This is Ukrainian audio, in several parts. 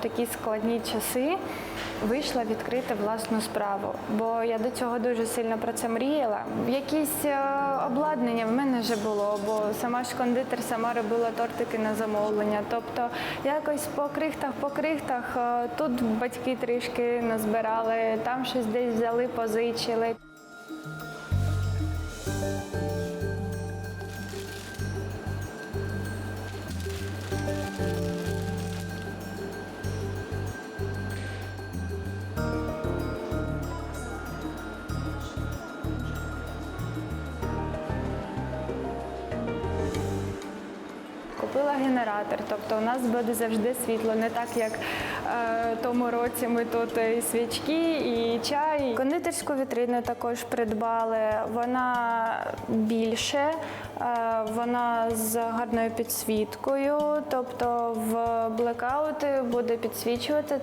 такі складні часи вийшла відкрити власну справу. Бо я до цього дуже сильно про це мріяла. Якісь е, обладнання в мене вже було, бо сама ж кондитер сама робила тортики на замовлення. Тобто якось по крихтах, по крихтах е, тут батьки трішки назбирали, там щось десь взяли, позичили. Купила генератор, тобто у нас буде завжди світло, не так як е, тому році ми тут і свічки, і чай. Кондитерську вітрину також придбали. Вона більше, е, вона з гарною підсвіткою, тобто в блекаути буде підсвічувати.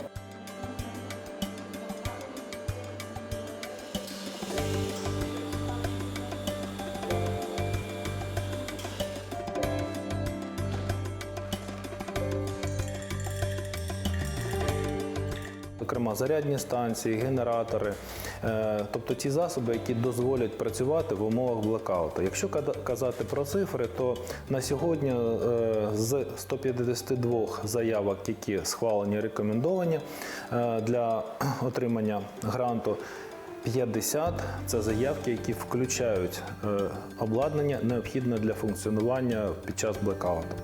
Зокрема, зарядні станції, генератори, е, тобто ті засоби, які дозволять працювати в умовах блекауту. Якщо казати про цифри, то на сьогодні е, з 152 заявок, які схвалені рекомендовані е, для отримання гранту, 50 – це заявки, які включають обладнання, необхідне для функціонування під час блекауту.